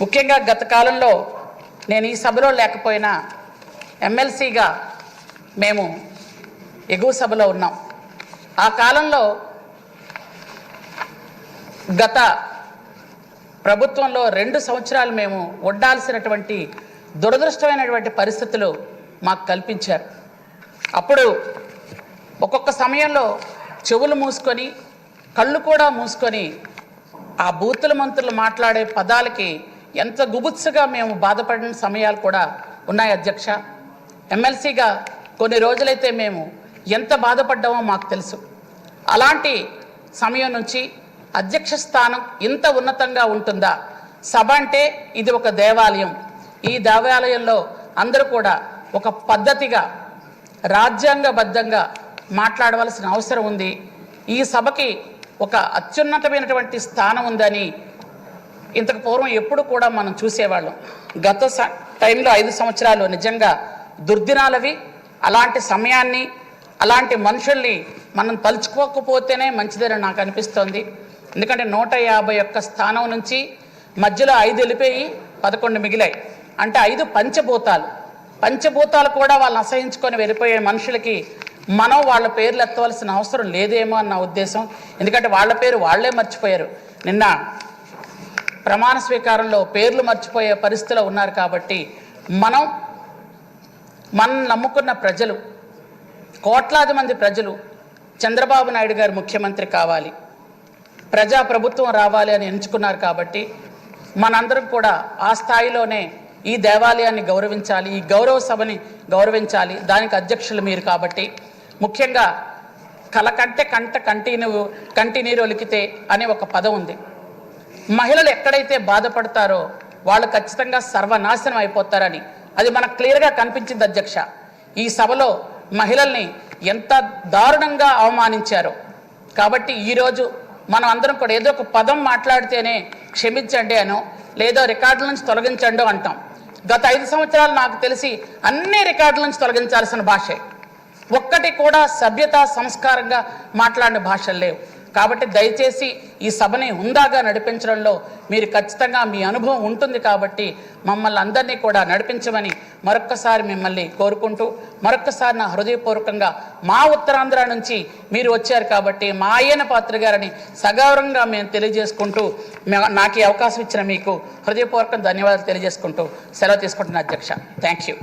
ముఖ్యంగా గత కాలంలో నేను ఈ సభలో లేకపోయినా ఎమ్మెల్సీగా మేము ఎగువ సభలో ఉన్నాం. ఆ కాలంలో గత ప్రభుత్వంలో రెండు సంవత్సరాలు మేము ఉండాల్సినటువంటి దురదృష్టమైనటువంటి పరిస్థితులు మాకు కల్పించారు. అప్పుడు ఒక్కొక్క సమయంలో చెవులు మూసుకొని కళ్ళు కూడా మూసుకొని ఆ బూతుల మంత్రులు మాట్లాడే పదాలకి ఎంత గుబుత్సగా మేము బాధపడిన సమయాలు కూడా ఉన్నాయి అధ్యక్ష. ఎమ్మెల్సీగా కొన్ని రోజులైతే మేము ఎంత బాధపడ్డామో మాకు తెలుసు. అలాంటి సమయం నుంచి అధ్యక్ష స్థానం ఇంత ఉన్నతంగా ఉంటుందా? సభ అంటే ఇది ఒక దేవాలయం. ఈ దేవాలయంలో అందరూ కూడా ఒక పద్ధతిగా రాజ్యాంగబద్ధంగా మాట్లాడవలసిన అవసరం ఉంది. ఈ సభకి ఒక అత్యున్నతమైనటువంటి స్థానం ఉందని ఇంతకు పూర్వం ఎప్పుడు కూడా మనం చూసేవాళ్ళం. గత స- టైంలో ఐదు సంవత్సరాలు నిజంగా దుర్దినాలవి. అలాంటి సమయాన్ని అలాంటి మనుషుల్ని మనం తలుచుకోకపోతేనే మంచిదని నాకు అనిపిస్తోంది. ఎందుకంటే నూట యాభై ఒక్క స్థానం నుంచి మధ్యలో ఐదు వెళ్ళిపోయి పదకొండు మిగిలాయి. అంటే ఐదు పంచభూతాలు. పంచభూతాలు కూడా వాళ్ళని అసహించుకొని వెళ్ళిపోయే మనుషులకి మనం వాళ్ళ పేర్లు ఎత్తవలసిన అవసరం లేదేమో అన్న ఉద్దేశం. ఎందుకంటే వాళ్ళ పేరు వాళ్ళే మర్చిపోయారు. నిన్న ప్రమాణ స్వీకారంలో పేర్లు మర్చిపోయే పరిస్థితిలో ఉన్నారు కాబట్టి మనం మనం నమ్ముకున్న ప్రజలు కోట్లాది మంది ప్రజలు చంద్రబాబు నాయుడు గారు ముఖ్యమంత్రి కావాలి. ప్రజా ప్రభుత్వం రావాలి అని ఎంచుకున్నారు కాబట్టి మనందరం కూడా ఆ స్థాయిలోనే ఈ దేవాలయాన్ని గౌరవించాలి ఈ గౌరవ సభని గౌరవించాలి. దానికి అధ్యక్షులు మీరు కాబట్టి ముఖ్యంగా కలకంటే కంట కంటిన్యూ కంటినీరు ఒలికితే అనే ఒక పదం ఉంది. మహిళలు ఎక్కడైతే బాధపడతారో వాళ్ళు ఖచ్చితంగా సర్వనాశనం అయిపోతారని. అది మనకు క్లియర్గా కనిపించింది అధ్యక్ష. ఈ సభలో మహిళల్ని ఎంత దారుణంగా అవమానించారో. కాబట్టి ఈరోజు మనం అందరం కూడా ఏదో ఒక పదం మాట్లాడితేనే క్షమించండి అనో లేదో రికార్డుల నుంచి తొలగించండి అంటాం. గత ఐదు సంవత్సరాలు నాకు తెలిసి అన్ని రికార్డుల నుంచి తొలగించాల్సిన భాషే. ఒక్కటి కూడా సభ్యత సంస్కారంగా మాట్లాడిన భాషలు లేవు. కాబట్టి దయచేసి ఈ సభని హుందాగా నడిపించడంలో మీరు ఖచ్చితంగా మీ అనుభవం ఉంటుంది కాబట్టి మమ్మల్ని అందరినీ కూడా నడిపించమని మరొక్కసారి మిమ్మల్ని కోరుకుంటూ మరొక్కసారి నా హృదయపూర్వకంగా మా ఉత్తరాంధ్ర నుంచి మీరు వచ్చారు కాబట్టి మా అయ్యన పాత్ర గారని సగౌరవంగా మేము తెలియజేసుకుంటూ నాకు ఈ అవకాశం ఇచ్చిన మీకు హృదయపూర్వక ధన్యవాదాలు తెలియజేసుకుంటూ సెలవు తీసుకుంటున్న అధ్యక్ష. Thank you